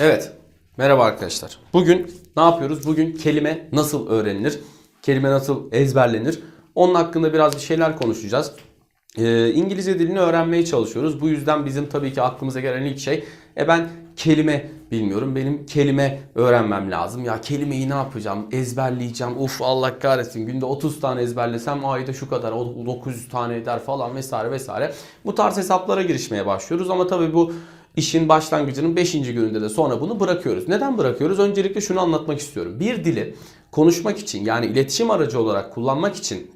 Evet. Merhaba arkadaşlar. Bugün ne yapıyoruz? Bugün kelime nasıl öğrenilir? Kelime nasıl ezberlenir? Onun hakkında biraz bir şeyler konuşacağız. Ee, İngilizce dilini öğrenmeye çalışıyoruz. Bu yüzden bizim tabii ki aklımıza gelen ilk şey e ben kelime bilmiyorum. Benim kelime öğrenmem lazım. Ya kelimeyi ne yapacağım? Ezberleyeceğim. Uf Allah kahretsin. Günde 30 tane ezberlesem ayda şu kadar o 900 tane eder falan vesaire vesaire. Bu tarz hesaplara girişmeye başlıyoruz ama tabii bu işin başlangıcının 5. gününde de sonra bunu bırakıyoruz. Neden bırakıyoruz? Öncelikle şunu anlatmak istiyorum. Bir dili konuşmak için yani iletişim aracı olarak kullanmak için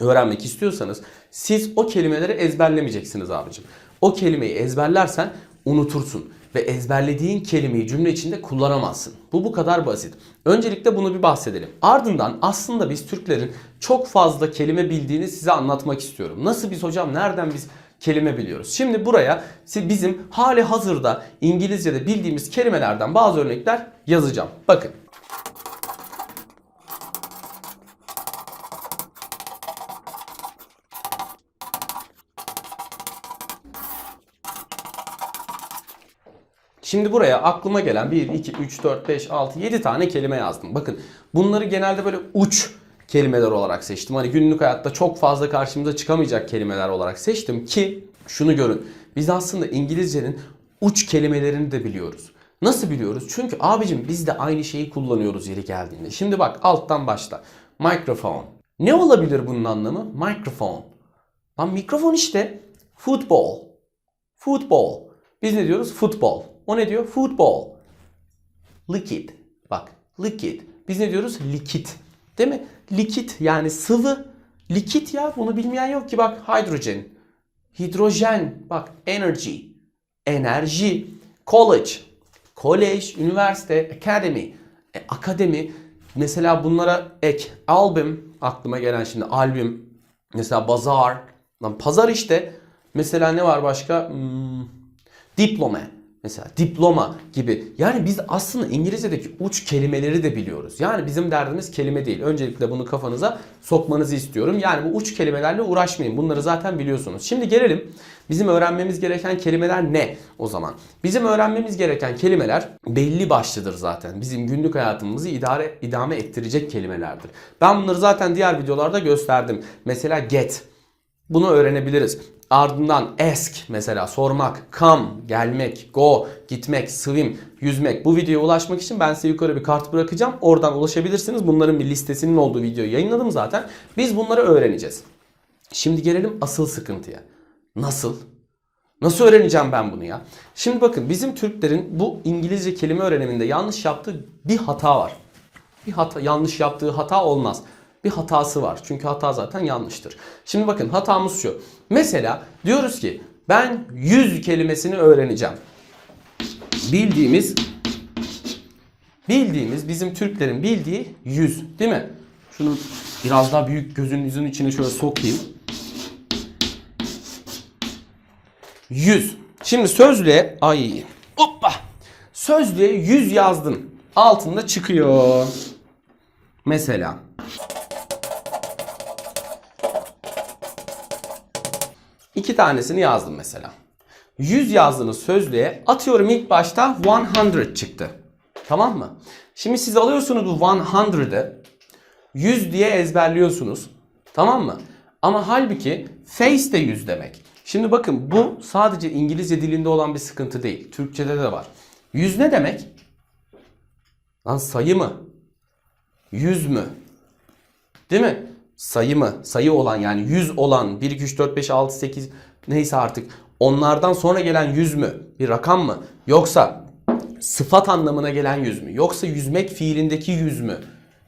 öğrenmek istiyorsanız siz o kelimeleri ezberlemeyeceksiniz abicim. O kelimeyi ezberlersen unutursun ve ezberlediğin kelimeyi cümle içinde kullanamazsın. Bu bu kadar basit. Öncelikle bunu bir bahsedelim. Ardından aslında biz Türklerin çok fazla kelime bildiğini size anlatmak istiyorum. Nasıl biz hocam nereden biz kelime biliyoruz? Şimdi buraya bizim hali hazırda İngilizce'de bildiğimiz kelimelerden bazı örnekler yazacağım. Bakın. Şimdi buraya aklıma gelen 1, 2, 3, 4, 5, 6, 7 tane kelime yazdım. Bakın bunları genelde böyle uç kelimeler olarak seçtim. Hani günlük hayatta çok fazla karşımıza çıkamayacak kelimeler olarak seçtim ki şunu görün. Biz aslında İngilizcenin uç kelimelerini de biliyoruz. Nasıl biliyoruz? Çünkü abicim biz de aynı şeyi kullanıyoruz yeri geldiğinde. Şimdi bak alttan başla. Microphone. Ne olabilir bunun anlamı? Microphone. Lan mikrofon işte. Football. Football. Biz ne diyoruz? Futbol. O ne diyor? Football. Liquid. Bak liquid. Biz ne diyoruz? Likit. Değil mi? Likit yani sıvı. Likit ya bunu bilmeyen yok ki bak hydrogen. Hidrojen. Bak energy. Enerji. College. College, üniversite, academy. E, akademi. Mesela bunlara ek. Albüm. Aklıma gelen şimdi albüm. Mesela bazar. Lan pazar işte. Mesela ne var başka? Hmm, diploma. Mesela diploma gibi. Yani biz aslında İngilizce'deki uç kelimeleri de biliyoruz. Yani bizim derdimiz kelime değil. Öncelikle bunu kafanıza sokmanızı istiyorum. Yani bu uç kelimelerle uğraşmayın. Bunları zaten biliyorsunuz. Şimdi gelelim. Bizim öğrenmemiz gereken kelimeler ne o zaman? Bizim öğrenmemiz gereken kelimeler belli başlıdır zaten. Bizim günlük hayatımızı idare idame ettirecek kelimelerdir. Ben bunları zaten diğer videolarda gösterdim. Mesela get. Bunu öğrenebiliriz. Ardından ask mesela sormak, come gelmek, go gitmek, swim yüzmek. Bu videoya ulaşmak için ben size yukarı bir kart bırakacağım. Oradan ulaşabilirsiniz. Bunların bir listesinin olduğu videoyu yayınladım zaten. Biz bunları öğreneceğiz. Şimdi gelelim asıl sıkıntıya. Nasıl? Nasıl öğreneceğim ben bunu ya? Şimdi bakın bizim Türklerin bu İngilizce kelime öğreniminde yanlış yaptığı bir hata var. Bir hata yanlış yaptığı hata olmaz. Bir hatası var. Çünkü hata zaten yanlıştır. Şimdi bakın hatamız şu. Mesela diyoruz ki ben yüz kelimesini öğreneceğim. Bildiğimiz bildiğimiz bizim Türklerin bildiği yüz değil mi? Şunu biraz daha büyük gözünüzün içine şöyle sokayım. 100. Şimdi sözlüğe ay hoppa. Sözlüğe 100 yazdın. Altında çıkıyor. Mesela iki tanesini yazdım mesela. 100 yazdığınız sözlüğe atıyorum ilk başta 100 çıktı. Tamam mı? Şimdi siz alıyorsunuz bu 100'ı 100 diye ezberliyorsunuz. Tamam mı? Ama halbuki face de 100 demek. Şimdi bakın bu sadece İngilizce dilinde olan bir sıkıntı değil. Türkçede de var. 100 ne demek? Lan sayı mı? 100 mü? Değil mi? Sayı mı? Sayı olan yani 100 olan 1, 2, 3, 4, 5, 6, 8 neyse artık onlardan sonra gelen 100 mü? Bir rakam mı? Yoksa sıfat anlamına gelen yüz mü? Yoksa yüzmek fiilindeki yüz mü?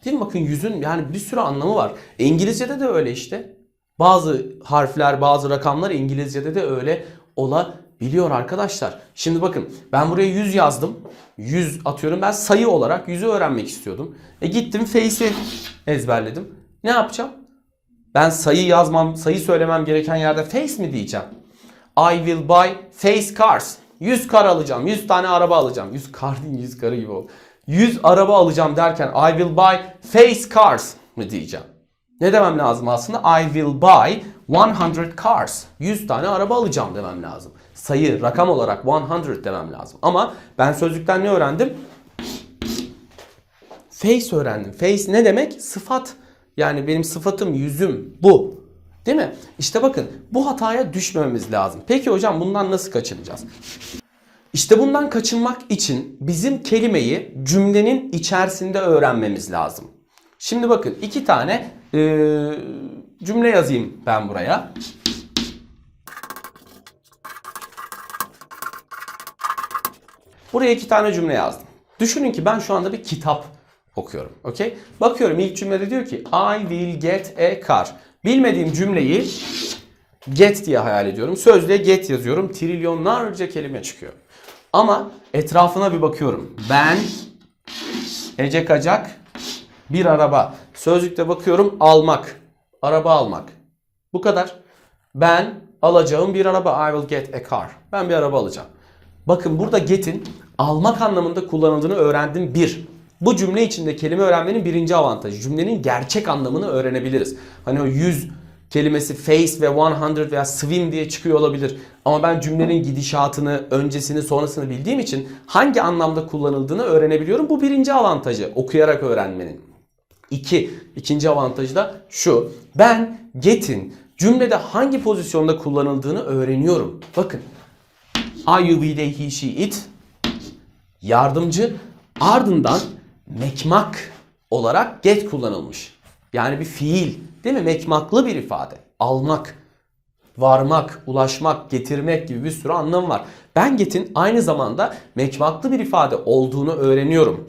Değil mi? Bakın yüzün yani bir sürü anlamı var. İngilizce'de de öyle işte. Bazı harfler, bazı rakamlar İngilizce'de de öyle olabiliyor arkadaşlar. Şimdi bakın ben buraya 100 yazdım. 100 atıyorum. Ben sayı olarak 100'ü öğrenmek istiyordum. E gittim face'i ezberledim. Ne yapacağım? Ben sayı yazmam, sayı söylemem gereken yerde face mi diyeceğim? I will buy face cars. 100 kar alacağım. 100 tane araba alacağım. 100 kar değil 100 karı gibi oldu. 100 araba alacağım derken I will buy face cars mı diyeceğim? Ne demem lazım aslında? I will buy 100 cars. 100 tane araba alacağım demem lazım. Sayı, rakam olarak 100 demem lazım. Ama ben sözlükten ne öğrendim? Face öğrendim. Face ne demek? Sıfat. Yani benim sıfatım, yüzüm bu. Değil mi? İşte bakın bu hataya düşmememiz lazım. Peki hocam bundan nasıl kaçınacağız? İşte bundan kaçınmak için bizim kelimeyi cümlenin içerisinde öğrenmemiz lazım. Şimdi bakın iki tane e, cümle yazayım ben buraya. Buraya iki tane cümle yazdım. Düşünün ki ben şu anda bir kitap okuyorum. Okey? Bakıyorum ilk cümlede diyor ki I will get a car. Bilmediğim cümleyi get diye hayal ediyorum. Sözlüğe get yazıyorum. Trilyonlarca kelime çıkıyor. Ama etrafına bir bakıyorum. Ben Ece Kacak bir araba. Sözlükte bakıyorum almak. Araba almak. Bu kadar. Ben alacağım bir araba. I will get a car. Ben bir araba alacağım. Bakın burada get'in almak anlamında kullanıldığını öğrendim bir. Bu cümle içinde kelime öğrenmenin birinci avantajı. Cümlenin gerçek anlamını öğrenebiliriz. Hani o 100 kelimesi face ve 100 veya swim diye çıkıyor olabilir. Ama ben cümlenin gidişatını, öncesini, sonrasını bildiğim için hangi anlamda kullanıldığını öğrenebiliyorum. Bu birinci avantajı okuyarak öğrenmenin. İki, ikinci avantajı da şu. Ben get'in cümlede hangi pozisyonda kullanıldığını öğreniyorum. Bakın. I, you, they, he, she, it. Yardımcı. Ardından mekmak olarak get kullanılmış. Yani bir fiil. Değil mi? Mekmaklı bir ifade. Almak, varmak, ulaşmak, getirmek gibi bir sürü anlamı var. Ben get'in aynı zamanda mekmaklı bir ifade olduğunu öğreniyorum.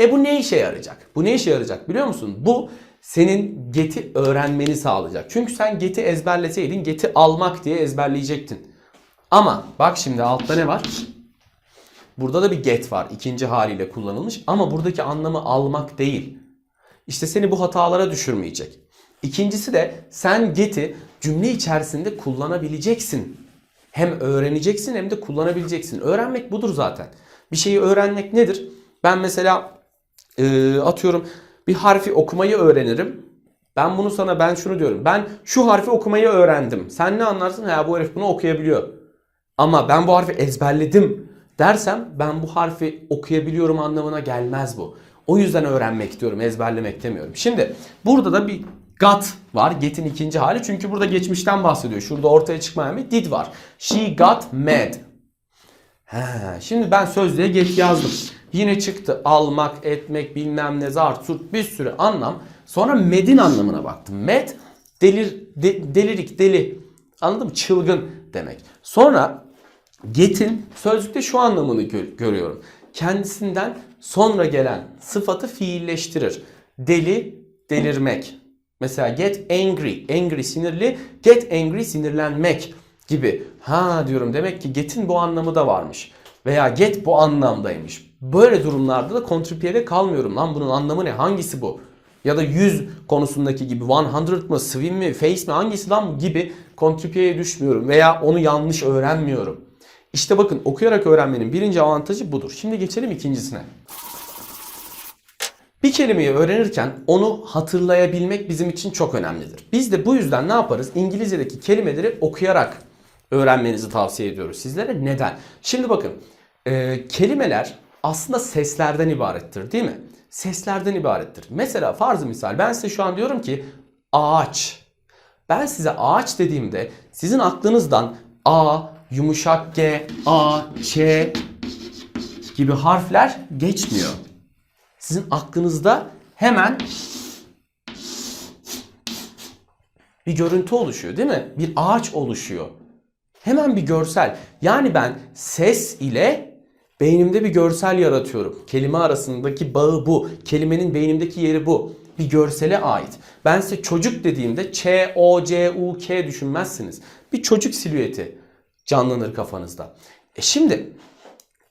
E bu ne işe yarayacak? Bu ne işe yarayacak biliyor musun? Bu senin get'i öğrenmeni sağlayacak. Çünkü sen get'i ezberleseydin get'i almak diye ezberleyecektin. Ama bak şimdi altta ne var? Burada da bir get var. ikinci haliyle kullanılmış. Ama buradaki anlamı almak değil. İşte seni bu hatalara düşürmeyecek. İkincisi de sen get'i cümle içerisinde kullanabileceksin. Hem öğreneceksin hem de kullanabileceksin. Öğrenmek budur zaten. Bir şeyi öğrenmek nedir? Ben mesela e, atıyorum bir harfi okumayı öğrenirim. Ben bunu sana ben şunu diyorum. Ben şu harfi okumayı öğrendim. Sen ne anlarsın? Ha bu herif bunu okuyabiliyor. Ama ben bu harfi ezberledim dersem ben bu harfi okuyabiliyorum anlamına gelmez bu. O yüzden öğrenmek diyorum, ezberlemek demiyorum. Şimdi burada da bir got var. Get'in ikinci hali. Çünkü burada geçmişten bahsediyor. Şurada ortaya çıkmayan bir did var. She got mad. He, şimdi ben sözlüğe get yazdım. Yine çıktı almak, etmek, bilmem ne, zart, surt bir sürü anlam. Sonra med'in anlamına baktım. Med delir, de, delirik, deli. Anladın mı? Çılgın demek. Sonra get'in sözlükte şu anlamını gö- görüyorum. Kendisinden sonra gelen sıfatı fiilleştirir. Deli, delirmek. Mesela get angry, angry sinirli, get angry sinirlenmek gibi. Ha diyorum demek ki get'in bu anlamı da varmış. Veya get bu anlamdaymış. Böyle durumlarda da kontrpiyede kalmıyorum. Lan bunun anlamı ne? Hangisi bu? Ya da 100 konusundaki gibi 100 mı, swim mi, face mi hangisi lan bu gibi kontrpiyeye düşmüyorum. Veya onu yanlış öğrenmiyorum. İşte bakın okuyarak öğrenmenin birinci avantajı budur. Şimdi geçelim ikincisine. Bir kelimeyi öğrenirken onu hatırlayabilmek bizim için çok önemlidir. Biz de bu yüzden ne yaparız? İngilizce'deki kelimeleri okuyarak öğrenmenizi tavsiye ediyoruz sizlere. Neden? Şimdi bakın e, kelimeler aslında seslerden ibarettir değil mi? Seslerden ibarettir. Mesela farzı misal ben size şu an diyorum ki ağaç. Ben size ağaç dediğimde sizin aklınızdan A, yumuşak G, A, Ç gibi harfler geçmiyor. Sizin aklınızda hemen bir görüntü oluşuyor değil mi? Bir ağaç oluşuyor. Hemen bir görsel. Yani ben ses ile beynimde bir görsel yaratıyorum. Kelime arasındaki bağı bu. Kelimenin beynimdeki yeri bu. Bir görsele ait. Ben size çocuk dediğimde Ç, O, C, U, K düşünmezsiniz. Bir çocuk silüeti canlanır kafanızda. E şimdi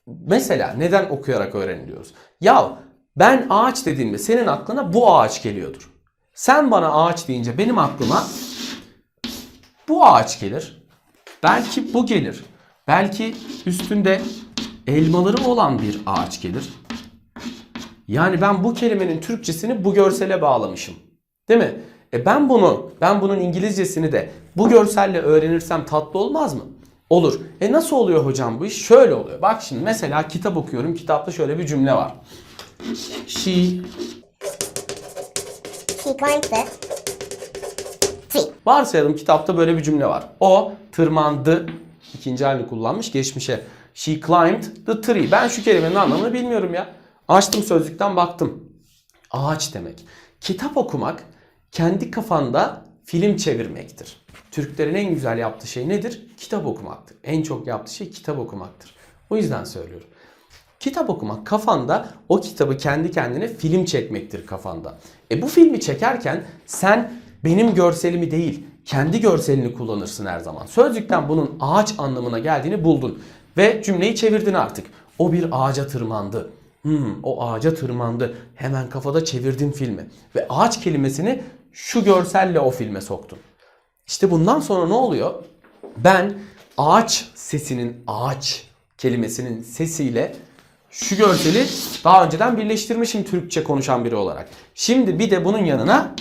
mesela neden okuyarak öğreniliyoruz? Ya ben ağaç dediğimde senin aklına bu ağaç geliyordur. Sen bana ağaç deyince benim aklıma bu ağaç gelir. Belki bu gelir. Belki üstünde elmaları olan bir ağaç gelir. Yani ben bu kelimenin Türkçesini bu görsele bağlamışım. Değil mi? E ben bunu, ben bunun İngilizcesini de bu görselle öğrenirsem tatlı olmaz mı? Olur. E nasıl oluyor hocam bu iş? Şöyle oluyor. Bak şimdi mesela kitap okuyorum. Kitapta şöyle bir cümle var. She She climbed the tree. Varsayalım kitapta böyle bir cümle var. O tırmandı. ikinci halini kullanmış geçmişe. She climbed the tree. Ben şu kelimenin anlamını bilmiyorum ya. Açtım sözlükten baktım. Ağaç demek. Kitap okumak kendi kafanda film çevirmektir. Türklerin en güzel yaptığı şey nedir? Kitap okumaktır. En çok yaptığı şey kitap okumaktır. O yüzden söylüyorum. Kitap okumak kafanda o kitabı kendi kendine film çekmektir kafanda. E bu filmi çekerken sen benim görselimi değil kendi görselini kullanırsın her zaman. Sözlükten bunun ağaç anlamına geldiğini buldun ve cümleyi çevirdin artık. O bir ağaca tırmandı. Hmm, o ağaca tırmandı. Hemen kafada çevirdin filmi. Ve ağaç kelimesini şu görselle o filme soktun. İşte bundan sonra ne oluyor? Ben ağaç sesinin ağaç kelimesinin sesiyle şu görseli daha önceden birleştirmişim Türkçe konuşan biri olarak. Şimdi bir de bunun yanına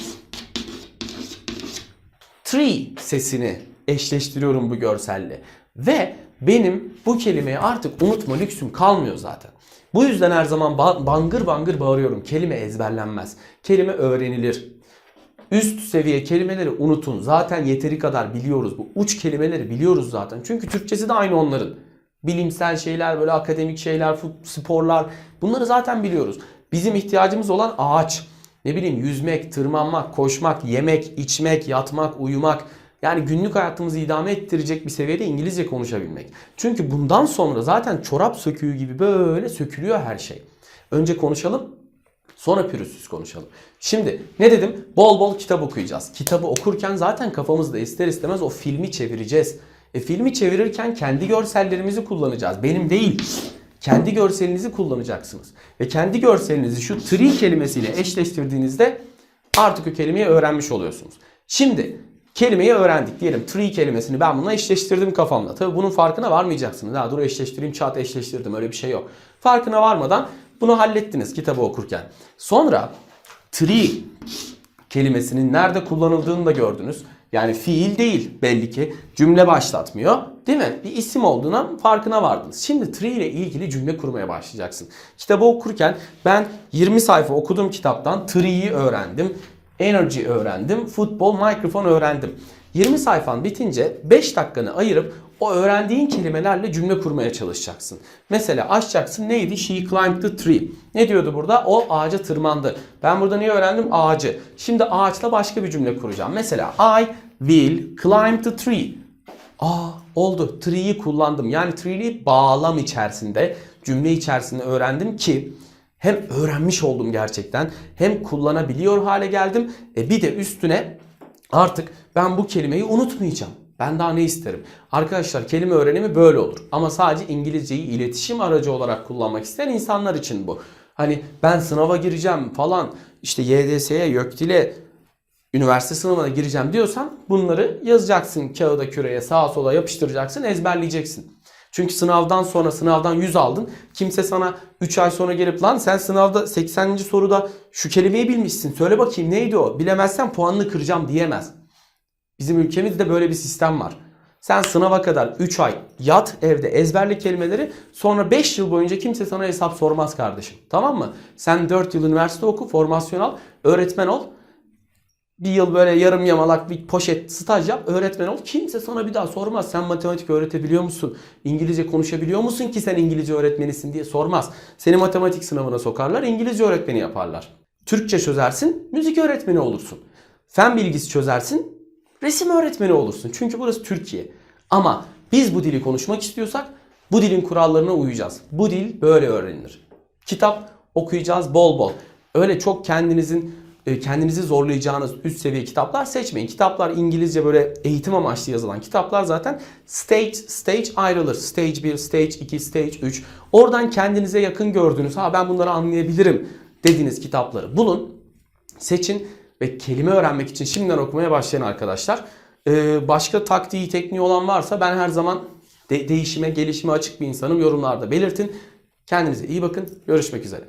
tree sesini eşleştiriyorum bu görselle. Ve benim bu kelimeyi artık unutma lüksüm kalmıyor zaten. Bu yüzden her zaman ba- bangır bangır bağırıyorum. Kelime ezberlenmez. Kelime öğrenilir. Üst seviye kelimeleri unutun. Zaten yeteri kadar biliyoruz. Bu uç kelimeleri biliyoruz zaten. Çünkü Türkçesi de aynı onların. Bilimsel şeyler, böyle akademik şeyler, sporlar bunları zaten biliyoruz. Bizim ihtiyacımız olan ağaç. Ne bileyim yüzmek, tırmanmak, koşmak, yemek, içmek, yatmak, uyumak. Yani günlük hayatımızı idame ettirecek bir seviyede İngilizce konuşabilmek. Çünkü bundan sonra zaten çorap söküğü gibi böyle sökülüyor her şey. Önce konuşalım, Sonra pürüzsüz konuşalım. Şimdi ne dedim? Bol bol kitap okuyacağız. Kitabı okurken zaten kafamızda ister istemez o filmi çevireceğiz. E filmi çevirirken kendi görsellerimizi kullanacağız. Benim değil. Kendi görselinizi kullanacaksınız. Ve kendi görselinizi şu tree kelimesiyle eşleştirdiğinizde artık o kelimeyi öğrenmiş oluyorsunuz. Şimdi kelimeyi öğrendik diyelim. Tree kelimesini ben bununla eşleştirdim kafamda. Tabii bunun farkına varmayacaksınız. Ha dur eşleştireyim çat eşleştirdim öyle bir şey yok. Farkına varmadan bunu hallettiniz kitabı okurken. Sonra tree kelimesinin nerede kullanıldığını da gördünüz. Yani fiil değil belli ki. Cümle başlatmıyor. Değil mi? Bir isim olduğuna farkına vardınız. Şimdi tree ile ilgili cümle kurmaya başlayacaksın. Kitabı okurken ben 20 sayfa okudum kitaptan. Tree'yi öğrendim. Energy öğrendim. Futbol, mikrofon öğrendim. 20 sayfan bitince 5 dakikanı ayırıp o öğrendiğin kelimelerle cümle kurmaya çalışacaksın. Mesela açacaksın neydi? She climbed the tree. Ne diyordu burada? O ağaca tırmandı. Ben burada neyi öğrendim? Ağacı. Şimdi ağaçla başka bir cümle kuracağım. Mesela I will climb the tree. Aa oldu. Tree'yi kullandım. Yani tree'yi bağlam içerisinde, cümle içerisinde öğrendim ki hem öğrenmiş oldum gerçekten hem kullanabiliyor hale geldim. E bir de üstüne artık ben bu kelimeyi unutmayacağım. Ben daha ne isterim? Arkadaşlar kelime öğrenimi böyle olur. Ama sadece İngilizceyi iletişim aracı olarak kullanmak isteyen insanlar için bu. Hani ben sınava gireceğim falan işte YDS'ye, YÖKDİL'e üniversite sınavına gireceğim diyorsan bunları yazacaksın kağıda küreye sağa sola yapıştıracaksın ezberleyeceksin. Çünkü sınavdan sonra sınavdan 100 aldın. Kimse sana 3 ay sonra gelip lan sen sınavda 80. soruda şu kelimeyi bilmişsin. Söyle bakayım neydi o? Bilemezsen puanını kıracağım diyemez. Bizim ülkemizde böyle bir sistem var. Sen sınava kadar 3 ay yat evde ezberle kelimeleri sonra 5 yıl boyunca kimse sana hesap sormaz kardeşim. Tamam mı? Sen 4 yıl üniversite oku, formasyon al, öğretmen ol. Bir yıl böyle yarım yamalak bir poşet staj yap, öğretmen ol. Kimse sana bir daha sormaz. Sen matematik öğretebiliyor musun? İngilizce konuşabiliyor musun ki sen İngilizce öğretmenisin diye sormaz. Seni matematik sınavına sokarlar, İngilizce öğretmeni yaparlar. Türkçe çözersin, müzik öğretmeni olursun. Fen bilgisi çözersin, resim öğretmeni olursun. Çünkü burası Türkiye. Ama biz bu dili konuşmak istiyorsak bu dilin kurallarına uyacağız. Bu dil böyle öğrenilir. Kitap okuyacağız bol bol. Öyle çok kendinizin e, kendinizi zorlayacağınız üst seviye kitaplar seçmeyin. Kitaplar İngilizce böyle eğitim amaçlı yazılan kitaplar zaten stage stage ayrılır. Stage 1, stage 2, stage 3. Oradan kendinize yakın gördüğünüz ha ben bunları anlayabilirim dediğiniz kitapları bulun. Seçin ve kelime öğrenmek için şimdiden okumaya başlayın arkadaşlar. Ee, başka taktiği, tekniği olan varsa ben her zaman de- değişime, gelişime açık bir insanım. Yorumlarda belirtin. Kendinize iyi bakın. Görüşmek üzere.